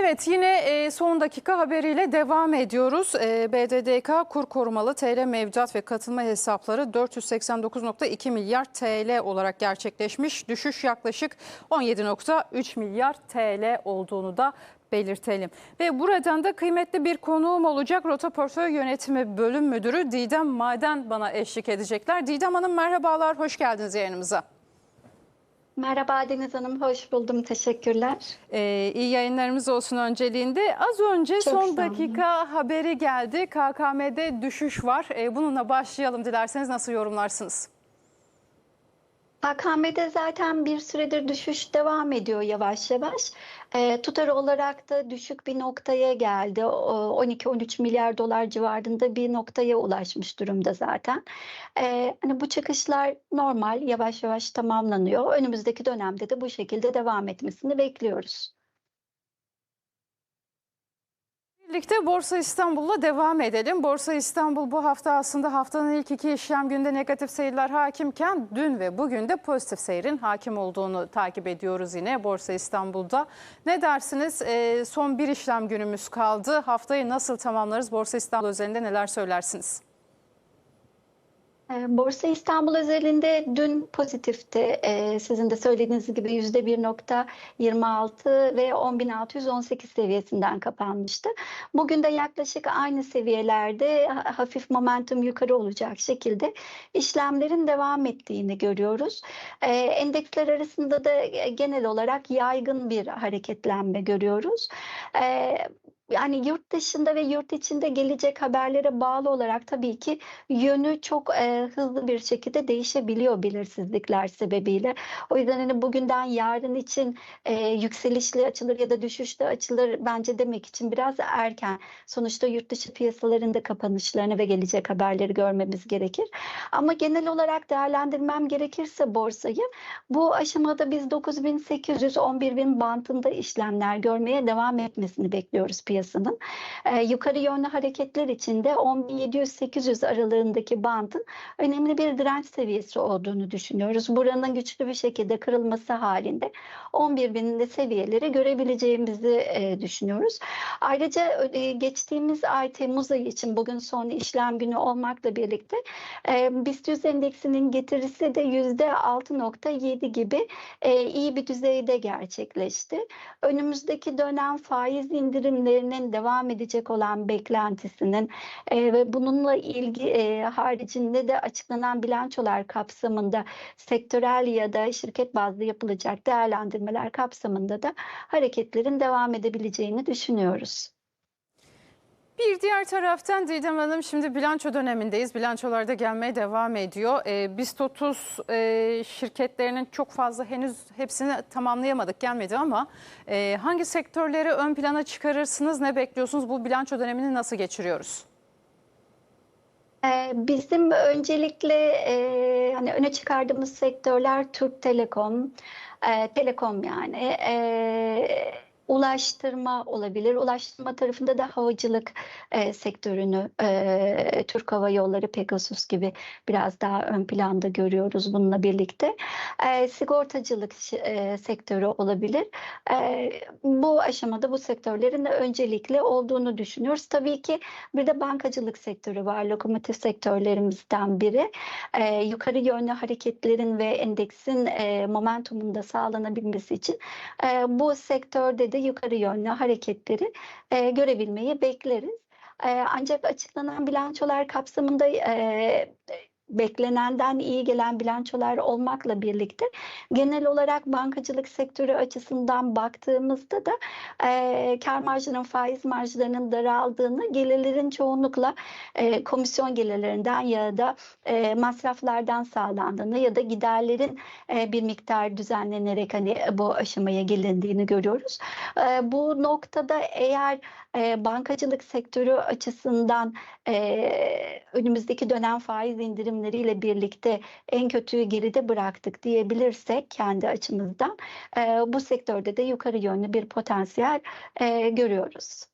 Evet yine e, son dakika haberiyle devam ediyoruz. E, BDDK kur korumalı TL mevduat ve katılma hesapları 489.2 milyar TL olarak gerçekleşmiş. Düşüş yaklaşık 17.3 milyar TL olduğunu da belirtelim. Ve buradan da kıymetli bir konuğum olacak. Rota Portföy Yönetimi Bölüm Müdürü Didem Maden bana eşlik edecekler. Didem Hanım merhabalar, hoş geldiniz yayınımıza. Merhaba Deniz Hanım, hoş buldum. Teşekkürler. Ee, iyi yayınlarımız olsun önceliğinde. Az önce Çok son dakika haberi geldi. KKM'de düşüş var. Ee, bununla başlayalım dilerseniz nasıl yorumlarsınız? KKM'de zaten bir süredir düşüş devam ediyor yavaş yavaş. E, tutar olarak da düşük bir noktaya geldi. O, 12-13 milyar dolar civarında bir noktaya ulaşmış durumda zaten. E, hani bu çıkışlar normal, yavaş yavaş tamamlanıyor. Önümüzdeki dönemde de bu şekilde devam etmesini bekliyoruz. Birlikte Borsa İstanbul'la devam edelim. Borsa İstanbul bu hafta aslında haftanın ilk iki işlem günde negatif seyirler hakimken dün ve bugün de pozitif seyrin hakim olduğunu takip ediyoruz yine Borsa İstanbul'da. Ne dersiniz? Ee, son bir işlem günümüz kaldı. Haftayı nasıl tamamlarız? Borsa İstanbul özelinde neler söylersiniz? E, Borsa İstanbul özelinde dün pozitifti. E, Sizin de söylediğiniz gibi %1.26 ve 10.618 seviyesinden kapanmıştı. Bugün de yaklaşık aynı seviyelerde ha- hafif momentum yukarı olacak şekilde işlemlerin devam ettiğini görüyoruz. E, Endeksler arasında da e, genel olarak yaygın bir hareketlenme görüyoruz. Yani yurt dışında ve yurt içinde gelecek haberlere bağlı olarak tabii ki yönü çok e, hızlı bir şekilde değişebiliyor belirsizlikler sebebiyle. O yüzden hani bugünden yarın için e, yükselişli açılır ya da düşüşlü açılır bence demek için biraz erken. Sonuçta yurt dışı piyasalarında kapanışlarını ve gelecek haberleri görmemiz gerekir. Ama genel olarak değerlendirmem gerekirse borsayı bu aşamada biz 9800-11000 bantında işlemler görmeye devam etmesini bekliyoruz piyasanın. Ee, yukarı yönlü hareketler için de 10.700-800 aralığındaki bandın önemli bir direnç seviyesi olduğunu düşünüyoruz. Buranın güçlü bir şekilde kırılması halinde 11.000'de seviyeleri görebileceğimizi e, düşünüyoruz. Ayrıca e, geçtiğimiz ay Temmuz ayı için bugün son işlem günü olmakla birlikte e, BIST 100 endeksinin getirisi de %6.7 gibi e, iyi bir düzeyde gerçekleşti. Önümüzdeki dönem faiz indirimlerinin devam edecek olan beklentisinin e, ve bununla ilgi e, haricinde de açıklanan bilançolar kapsamında sektörel ya da şirket bazlı yapılacak değerlendirmeler kapsamında da hareketlerin devam edebileceğini düşünüyoruz. Bir diğer taraftan Didem Hanım şimdi bilanço dönemindeyiz. Bilançolarda gelmeye devam ediyor. Ee, BIST 30 e, şirketlerinin çok fazla henüz hepsini tamamlayamadık gelmedi ama e, hangi sektörleri ön plana çıkarırsınız? Ne bekliyorsunuz? Bu bilanço dönemini nasıl geçiriyoruz? Ee, Bizim öncelikle e, hani öne çıkardığımız sektörler Türk Telekom, e, Telekom yani, e, ulaştırma olabilir. Ulaştırma tarafında da havacılık e, sektörünü, e, Türk Hava Yolları, Pegasus gibi biraz daha ön planda görüyoruz bununla birlikte. E, sigortacılık e, sektörü olabilir. E, bu aşamada bu sektörlerin de öncelikli olduğunu düşünüyoruz. Tabii ki bir de bankacılık sektörü var. Lokomotif sektörlerimizden biri. Ee, yukarı yönlü hareketlerin ve endeksin e, momentumunda sağlanabilmesi için e, bu sektörde de yukarı yönlü hareketleri e, görebilmeyi bekleriz. E, ancak açıklanan bilançolar kapsamında e, beklenenden iyi gelen bilançolar olmakla birlikte genel olarak bankacılık sektörü açısından baktığımızda da e, kar marjının faiz marjlarının daraldığını gelirlerin çoğunlukla e, komisyon gelirlerinden ya da e, masraflardan sağlandığını ya da giderlerin e, bir miktar düzenlenerek hani bu aşamaya gelindiğini görüyoruz. E, bu noktada eğer e, bankacılık sektörü açısından e, önümüzdeki dönem faiz indirimleriyle birlikte en kötüyü geride bıraktık diyebilirsek kendi açımızdan bu sektörde de yukarı yönlü bir potansiyel görüyoruz.